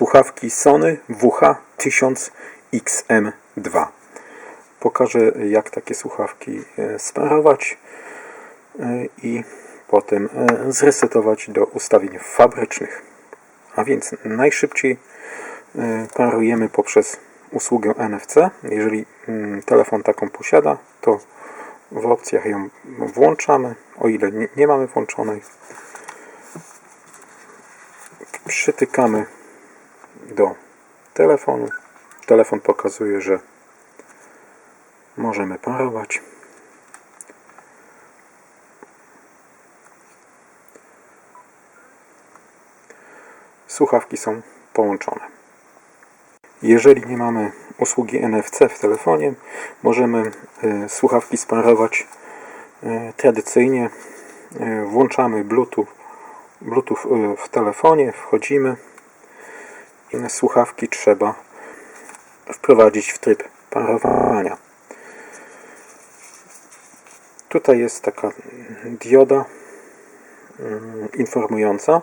słuchawki Sony WH-1000XM2. Pokażę jak takie słuchawki e, sparować e, i potem e, zresetować do ustawień fabrycznych. A więc najszybciej parujemy poprzez usługę NFC. Jeżeli mm, telefon taką posiada, to w opcjach ją włączamy, o ile nie, nie mamy włączonej. Przytykamy do telefonu. Telefon pokazuje, że możemy parować. Słuchawki są połączone. Jeżeli nie mamy usługi NFC w telefonie, możemy e, słuchawki sparować e, tradycyjnie. E, Włączamy Bluetooth, Bluetooth w telefonie, wchodzimy słuchawki trzeba wprowadzić w tryb parowania. Tutaj jest taka dioda mm, informująca.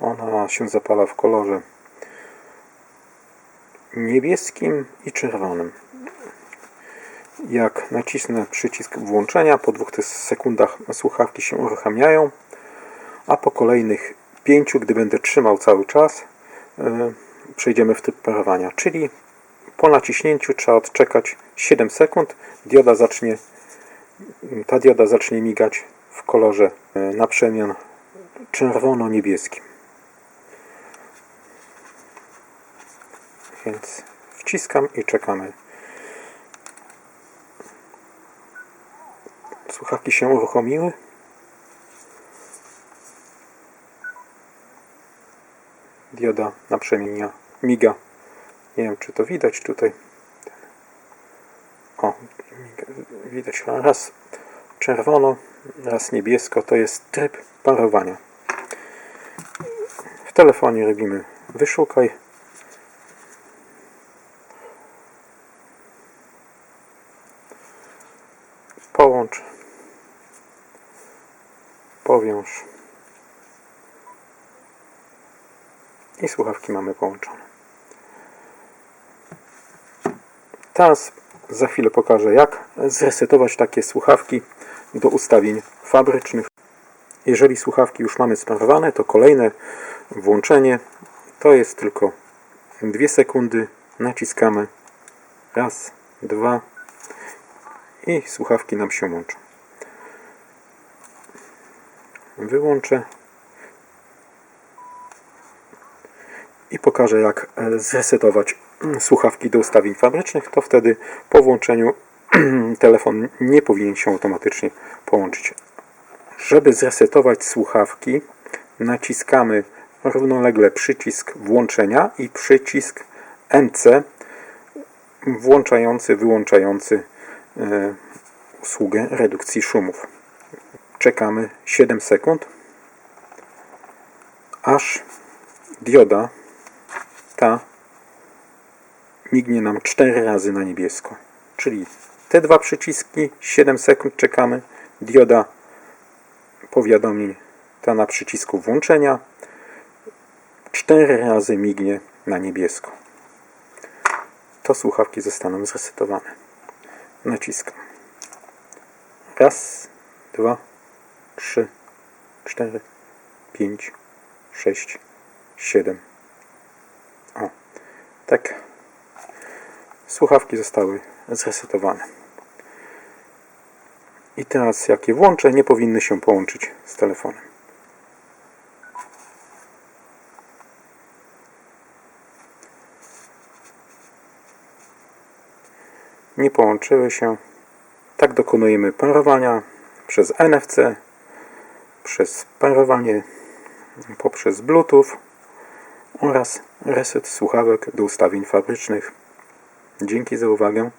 Ona się zapala w kolorze niebieskim i czerwonym. Jak nacisnę przycisk włączenia, po dwóch sekundach słuchawki się uruchamiają, a po kolejnych pięciu, gdy będę trzymał cały czas, yy, przejdziemy w tryb parowania. Czyli po naciśnięciu trzeba odczekać 7 sekund. Dioda zacznie, ta dioda zacznie migać w kolorze yy, na przemian czerwono-niebieskim. Więc wciskam i czekamy. Słuchawki się uruchomiły. Dioda naprzemienia miga. Nie wiem, czy to widać tutaj. O, widać raz czerwono, raz niebiesko. To jest tryb parowania. W telefonie robimy wyszukaj. Połącz. Powiąż. I słuchawki mamy połączone. Teraz za chwilę pokażę jak zresetować takie słuchawki do ustawień fabrycznych. Jeżeli słuchawki już mamy sparowane, to kolejne włączenie to jest tylko 2 sekundy. Naciskamy raz, dwa i słuchawki nam się łączą. Wyłączę i pokażę jak e, zresetować mm, słuchawki do ustawień fabrycznych, to wtedy po włączeniu telefon nie powinien się automatycznie połączyć. Żeby zresetować słuchawki naciskamy równolegle przycisk włączenia i przycisk NC włączający, wyłączający e, usługę redukcji szumów. Czekamy 7 sekund, aż dioda ta mignie nam 4 razy na niebiesko. Czyli te dwa przyciski, 7 sekund czekamy, dioda powiadomień ta na przycisku włączenia 4 razy mignie na niebiesko. To słuchawki zostaną zresetowane. Naciskam. Raz, dwa, trzy, cztery, pięć, sześć, siedem. Tak. Słuchawki zostały zresetowane. I teraz jak je włączę, nie powinny się połączyć z telefonem. Nie połączyły się. Tak dokonujemy parowania przez NFC, przez parowanie poprzez Bluetooth oraz reset słuchawek do ustawień fabrycznych. Dzięki za uwagę.